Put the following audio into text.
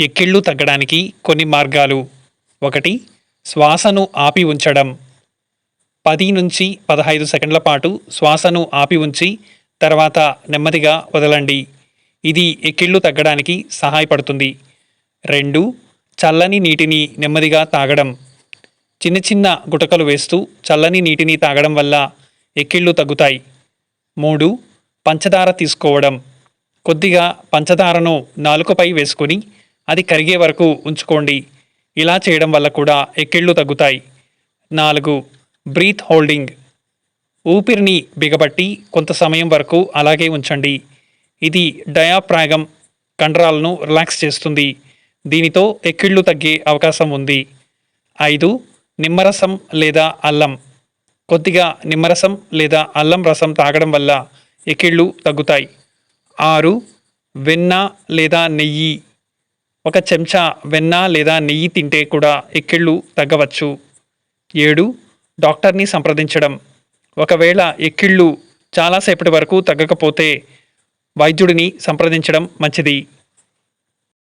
ఎక్కిళ్ళు తగ్గడానికి కొన్ని మార్గాలు. ఒకటి శ్వాసను ఆపి ఉంచడం. పది నుంచి పదహైదు సెకండ్ల పాటు శ్వాసను ఆపి ఉంచి తర్వాత నెమ్మదిగా వదలండి. ఇది ఎక్కిళ్ళు తగ్గడానికి సహాయపడుతుంది. రెండు చల్లని నీటిని నెమ్మదిగా తాగడం. చిన్న చిన్న గుటకలు వేస్తూ చల్లని నీటిని తాగడం వల్ల ఎక్కిళ్ళు తగ్గుతాయి. మూడు పంచదార తీసుకోవడం. కొద్దిగా పంచదారను నాలుకపై వేసుకొని అది కరిగే వరకు ఉంచుకోండి. ఇలా చేయడం వల్ల కూడా ఎక్కిళ్ళు తగ్గుతాయి. నాలుగు బ్రీత్ హోల్డింగ్. ఊపిరిని బిగబట్టి కొంత సమయం వరకు అలాగే ఉంచండి. ఇది డయాప్రాగం కండరాలను రిలాక్స్ చేస్తుంది. దీనితో ఎక్కిళ్ళు తగ్గే అవకాశం ఉంది. ఐదు నిమ్మరసం లేదా అల్లం. కొద్దిగా నిమ్మరసం లేదా అల్లం రసం తాగడం వల్ల ఎక్కిళ్ళు తగ్గుతాయి. ఆరు వెన్న లేదా నెయ్యి. ఒక చెంచా వెన్న లేదా నెయ్యి తింటే కూడా ఎక్కిళ్ళు తగ్గవచ్చు. ఏడు డాక్టర్ని సంప్రదించడం. ఒకవేళ ఎక్కిళ్ళు చాలాసేపటి వరకు తగ్గకపోతే వైద్యుడిని సంప్రదించడం మంచిది.